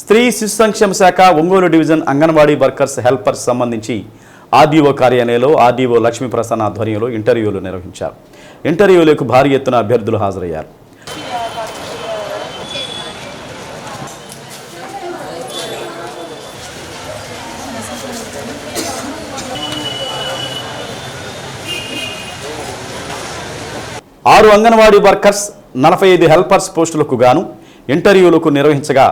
స్త్రీ శిశు సంక్షేమ శాఖ Ongole division anganwadi workers helpers సంబంధించి ఆర్డీఓ కార్యాలయంలో ఆర్డీఓ లక్ష్మీ ప్రసన్న ఆధ్వర్యంలో ఇంటర్వ్యూలు నిర్వహించారు. ఇంటర్వ్యూలకు భారీ ఎత్తున అభ్యర్థులు హాజరయ్యారు. ఆరు అంగన్వాడీ వర్కర్స్ నలభై ఐదు హెల్పర్స్ పోస్టులకు గాను ఇంటర్వ్యూలకు నిర్వహించగా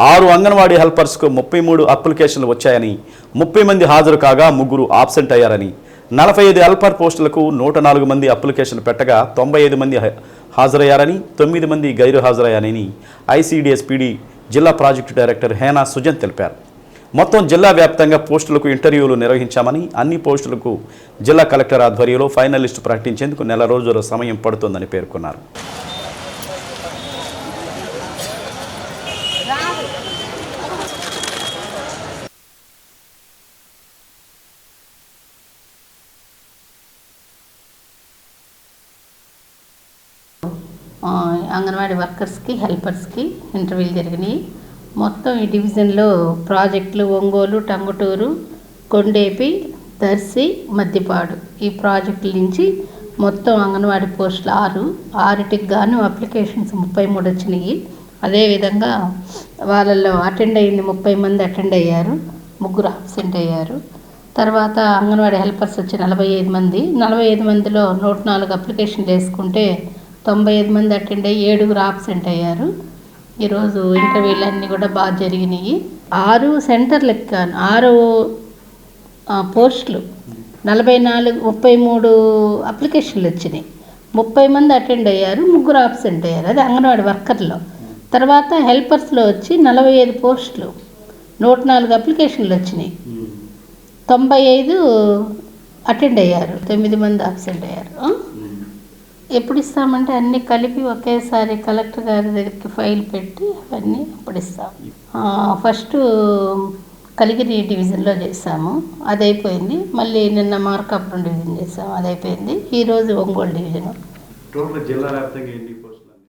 ఆరు అంగన్వాడీ హెల్పర్స్కు ముప్పై మూడు అప్లికేషన్లు వచ్చాయని ముప్పై మంది హాజరు కాగా ముగ్గురు ఆబ్సెంట్ అయ్యారని. నలభై ఐదు హెల్పర్ పోస్టులకు నూట నాలుగు మంది అప్లికేషన్ పెట్టగా తొంభై ఐదు మంది హ- హాజరయ్యారని తొమ్మిది మంది గైరు హాజరయ్యారని ఐసీడీఎస్ పీడీ జిల్లా ప్రాజెక్టు డైరెక్టర్ హేనా సుజన్ తెలిపారు. మొత్తం జిల్లా వ్యాప్తంగా పోస్టులకు ఇంటర్వ్యూలు నిర్వహించామని అన్ని పోస్టులకు జిల్లా కలెక్టర్ ఆధ్వర్యంలో ఫైనలిస్టు ప్రకటించేందుకు నెల రోజుల సమయం పడుతోందని పేర్కొన్నారు. అంగన్వాడీ వర్కర్స్కి హెల్పర్స్కి ఇంటర్వ్యూలు జరిగినాయి. మొత్తం ఈ డివిజన్లో ప్రాజెక్టులు ఒంగోలు టంగుటూరు కొండేపి దర్శి మద్దిపాడు ఈ ప్రాజెక్టుల నుంచి మొత్తం అంగన్వాడీ పోస్టులు ఆరు. ఆరిటికి గాను అప్లికేషన్స్ ముప్పై మూడు వచ్చినాయి. అదేవిధంగా వాళ్ళల్లో అటెండ్ అయింది ముప్పై మంది అటెండ్ అయ్యారు. ముగ్గురు అబ్సెంట్ అయ్యారు. తర్వాత అంగన్వాడీ హెల్పర్స్ వచ్చి నలభై ఐదు మంది. నలభై ఐదు మందిలో నూట నాలుగు అప్లికేషన్లు వేసుకుంటే తొంభై ఐదు మంది అటెండ్ అయ్యి ఏడుగురు ఆబ్సెంట్ అయ్యారు. ఈరోజు ఇంటర్వ్యూలు అన్నీ కూడా బాగా జరిగినాయి. ఆరు సెంటర్ లెక్క ఆరు పోస్టులు. నలభై నాలుగు ముప్పై మూడు అప్లికేషన్లు వచ్చినాయి. ముప్పై మంది అటెండ్ అయ్యారు ముగ్గురు ఆబ్సెంట్ అయ్యారు. అది అంగన్వాడీ వర్కర్లో. తర్వాత హెల్పర్స్లో వచ్చి నలభై ఐదు పోస్టులు నూట నాలుగు అప్లికేషన్లు వచ్చినాయి. తొంభై ఐదు అటెండ్ అయ్యారు తొమ్మిది మంది అబ్సెంట్ అయ్యారు. ఎప్పుడు ఇస్తామంటే అన్నీ కలిపి ఒకేసారి కలెక్టర్ గారి దగ్గరికి ఫైల్ పెట్టి అవన్నీ అప్పుడు ఇస్తాం ఫస్ట్ కలిగిరి డివిజన్లో చేసాము. అది అయిపోయింది మళ్ళీ నిన్న మార్కాపురం డివిజన్ చేసాము. అది అయిపోయింది ఈరోజు ఒంగోలు డివిజన్. జిల్లా వ్యాప్తంగా ఎన్ని